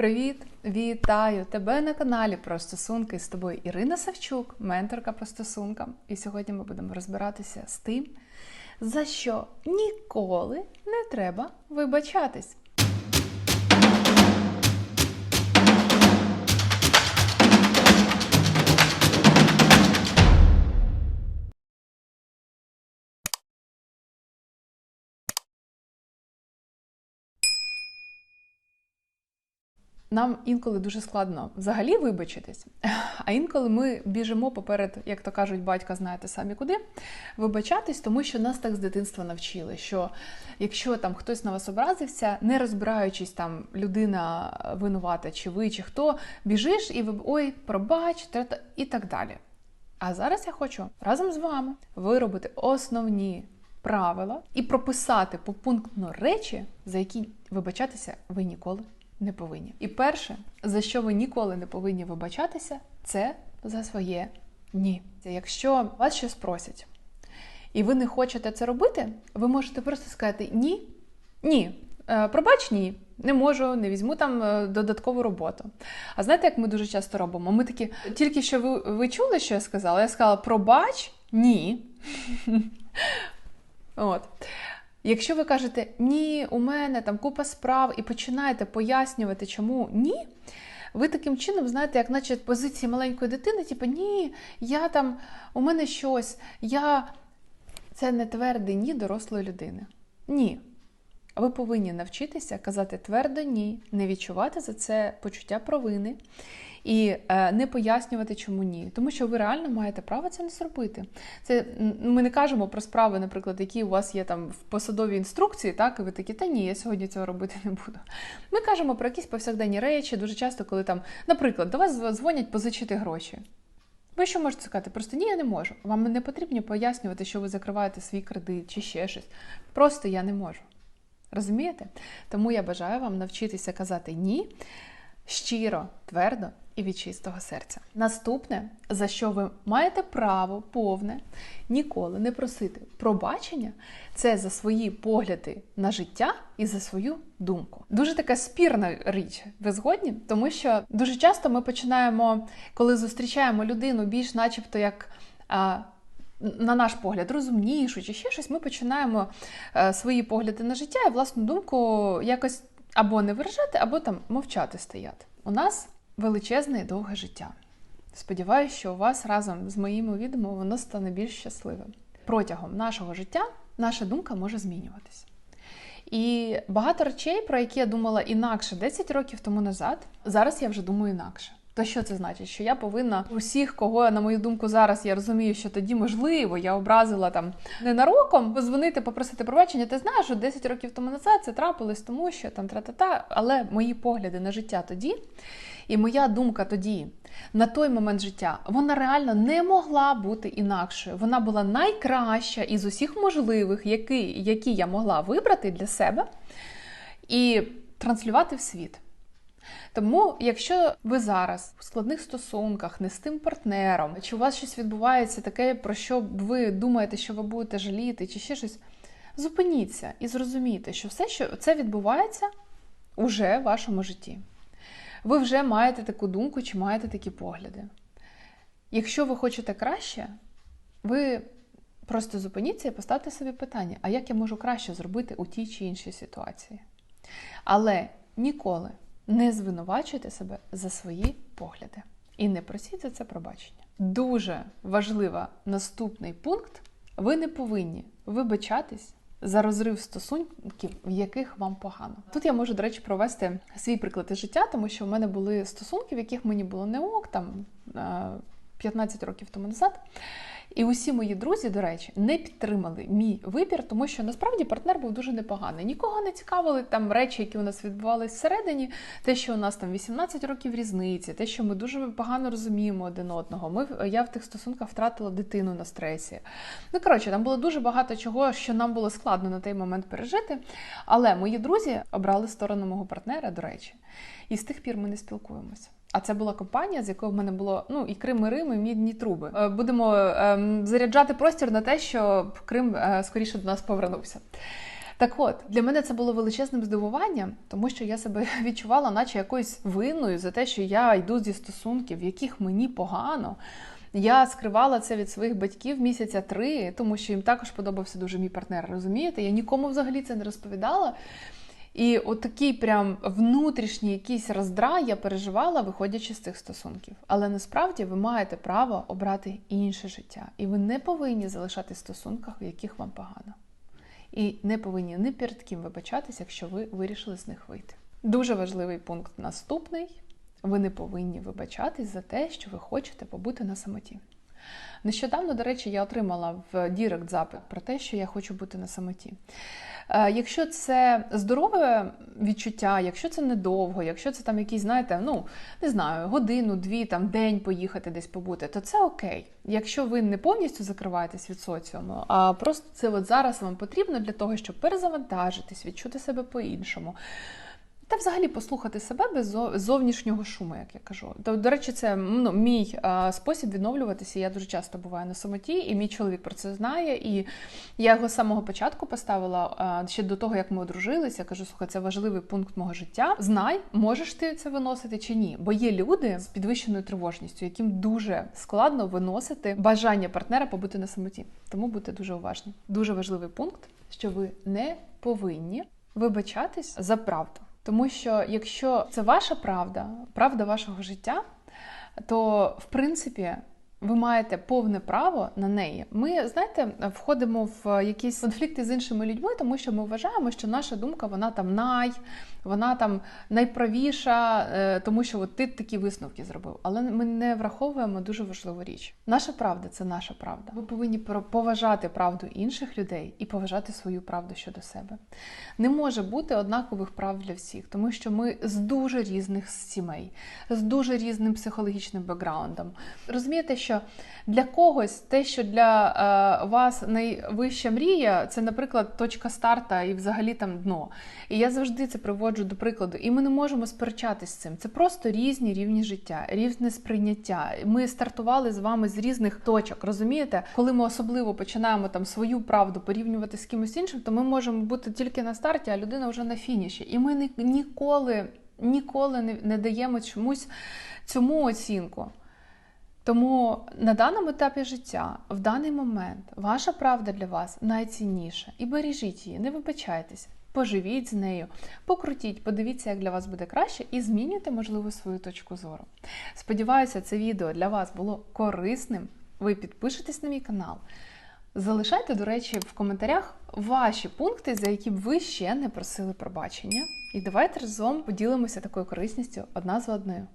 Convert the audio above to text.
Привіт! Вітаю тебе на каналі про стосунки з тобою Ірина Савчук, менторка по стосункам. І сьогодні ми будемо розбиратися з тим, за що ніколи не треба вибачатись. Нам інколи дуже складно взагалі вибачитись, а інколи ми біжимо поперед, як то кажуть, батька, знаєте самі куди, вибачатись, тому що нас так з дитинства навчили, що якщо там хтось на вас образився, не розбираючись, там людина винувата, чи ви, чи хто, біжиш і ви ой, пробач, і так далі. А зараз я хочу разом з вами виробити основні правила і прописати попунктно речі, за які вибачатися ви ніколи не повинні. І перше, за що ви ніколи не повинні вибачатися, це за своє ні. Якщо вас щось просять, і ви не хочете це робити, ви можете просто сказати ні, ні, е, пробач, ні. Не можу, не візьму там е, додаткову роботу. А знаєте, як ми дуже часто робимо? Ми такі, тільки що ви, ви чули, що я сказала? Я сказала, пробач, ні. От. Якщо ви кажете ні, у мене там купа справ і починаєте пояснювати, чому ні, ви таким чином, знаєте, як наче позиції маленької дитини, типу, ні, я там, у мене щось, я. Це не тверде ні дорослої людини. Ні. Ви повинні навчитися казати твердо ні, не відчувати за це почуття провини і е, не пояснювати, чому ні. Тому що ви реально маєте право це не зробити. Це Ми не кажемо про справи, наприклад, які у вас є там в посадовій інструкції, так, і ви такі, та ні, я сьогодні цього робити не буду. Ми кажемо про якісь повсякденні речі, дуже часто, коли там, наприклад, до вас дзвонять позичити гроші. Ви що можете сказати? Просто ні, я не можу. Вам не потрібно пояснювати, що ви закриваєте свій кредит чи ще щось. Просто я не можу. Розумієте? Тому я бажаю вам навчитися казати ні щиро, твердо і від чистого серця. Наступне, за що ви маєте право повне ніколи не просити пробачення, це за свої погляди на життя і за свою думку. Дуже така спірна річ, ви згодні? Тому що дуже часто ми починаємо, коли зустрічаємо людину більш, начебто, як. На наш погляд, розумнішу чи ще щось, ми починаємо е, свої погляди на життя і власну думку якось або не виражати, або там мовчати стояти. У нас величезне і довге життя. Сподіваюся, що у вас разом з моїми відео воно стане більш щасливим. Протягом нашого життя наша думка може змінюватися. І багато речей, про які я думала інакше 10 років тому назад, зараз я вже думаю інакше. То що це значить? Що я повинна усіх, кого, на мою думку, зараз я розумію, що тоді, можливо, я образила там ненароком, позвонити, попросити пробачення. Ти знаєш, що 10 років тому назад це трапилось, тому що там тра-та-та, але мої погляди на життя тоді, і моя думка тоді, на той момент життя, вона реально не могла бути інакшою. Вона була найкраща із усіх можливих, які, які я могла вибрати для себе і транслювати в світ. Тому, якщо ви зараз у складних стосунках не з тим партнером, чи у вас щось відбувається таке, про що ви думаєте, що ви будете жаліти, чи ще щось, зупиніться і зрозумійте, що все, що це відбувається уже в вашому житті. Ви вже маєте таку думку чи маєте такі погляди. Якщо ви хочете краще, ви просто зупиніться і поставте собі питання, а як я можу краще зробити у тій чи іншій ситуації? Але ніколи не звинувачуйте себе за свої погляди. І не просіть за це пробачення. Дуже важливий наступний пункт: ви не повинні вибачатись за розрив стосунків, в яких вам погано. Тут я можу, до речі, провести свій приклад із життя, тому що в мене були стосунки, в яких мені було не ок, там 15 років тому назад. І усі мої друзі, до речі, не підтримали мій вибір, тому що насправді партнер був дуже непоганий. Нікого не цікавили там речі, які у нас відбувалися всередині, те, що у нас там 18 років різниці, те, що ми дуже погано розуміємо один одного. Ми я в тих стосунках втратила дитину на стресі. Ну коротше, там було дуже багато чого, що нам було складно на той момент пережити. Але мої друзі обрали сторону мого партнера, до речі, і з тих пір ми не спілкуємося. А це була компанія, з якою в мене було ну і Крим, і Рим, і мідні труби. Е, будемо ем, заряджати простір на те, що Крим е, скоріше до нас повернувся. Так от, для мене це було величезним здивуванням, тому що я себе відчувала, наче якоюсь винною за те, що я йду зі стосунків, в яких мені погано. Я скривала це від своїх батьків місяця три, тому що їм також подобався дуже мій партнер. Розумієте? Я нікому взагалі це не розповідала. І от такий прям внутрішній якийсь роздрай я переживала, виходячи з цих стосунків. Але насправді ви маєте право обрати інше життя, і ви не повинні залишатись в стосунках, в яких вам погано. І не повинні ні перед ким вибачатись, якщо ви вирішили з них вийти. Дуже важливий пункт наступний: ви не повинні вибачатись за те, що ви хочете побути на самоті. Нещодавно, до речі, я отримала в Дірект запит про те, що я хочу бути на самоті. Е, Якщо це здорове відчуття, якщо це недовго, якщо це там якісь, знаєте, ну не знаю, годину, дві, там день поїхати десь побути, то це окей. Якщо ви не повністю закриваєтесь від соціуму, а просто це от зараз вам потрібно для того, щоб перезавантажитись, відчути себе по-іншому. Та взагалі послухати себе без зовнішнього шуму, як я кажу. До, до речі, це ну, мій а, спосіб відновлюватися. Я дуже часто буваю на самоті, і мій чоловік про це знає. І я його з самого початку поставила а, ще до того, як ми одружилися. Я кажу, слухай, це важливий пункт мого життя. Знай, можеш ти це виносити чи ні. Бо є люди з підвищеною тривожністю, яким дуже складно виносити бажання партнера побути на самоті. Тому будьте дуже уважні. Дуже важливий пункт, що ви не повинні вибачатись за правду. Тому що якщо це ваша правда, правда вашого життя, то в принципі ви маєте повне право на неї. Ми знаєте, входимо в якісь конфлікти з іншими людьми, тому що ми вважаємо, що наша думка вона там най, вона там найправіша, е, тому що от ти такі висновки зробив. Але ми не враховуємо дуже важливу річ. Наша правда це наша правда. Ви повинні поважати правду інших людей і поважати свою правду щодо себе. Не може бути однакових прав для всіх, тому що ми з дуже різних сімей, з дуже різним психологічним бекграундом. Розумієте, що для когось те, що для е, вас найвища мрія, це, наприклад, точка старта і взагалі там дно. І я завжди це приводжу до прикладу. І ми не можемо сперечатись з цим. Це просто різні рівні життя, різне сприйняття. Ми стартували з вами з різних точок. Розумієте, коли ми особливо починаємо там свою правду порівнювати з кимось іншим, то ми можемо бути тільки на старті, а людина вже на фініші. І ми ні- ніколи, ніколи не даємо чомусь цьому оцінку. Тому на даному етапі життя, в даний момент, ваша правда для вас найцінніша. І бережіть її, не вибачайтесь, поживіть з нею, покрутіть, подивіться, як для вас буде краще, і змінюйте, можливо, свою точку зору. Сподіваюся, це відео для вас було корисним. Ви підпишетесь на мій канал. Залишайте, до речі, в коментарях ваші пункти, за які б ви ще не просили пробачення. І давайте разом поділимося такою корисністю одна з одною.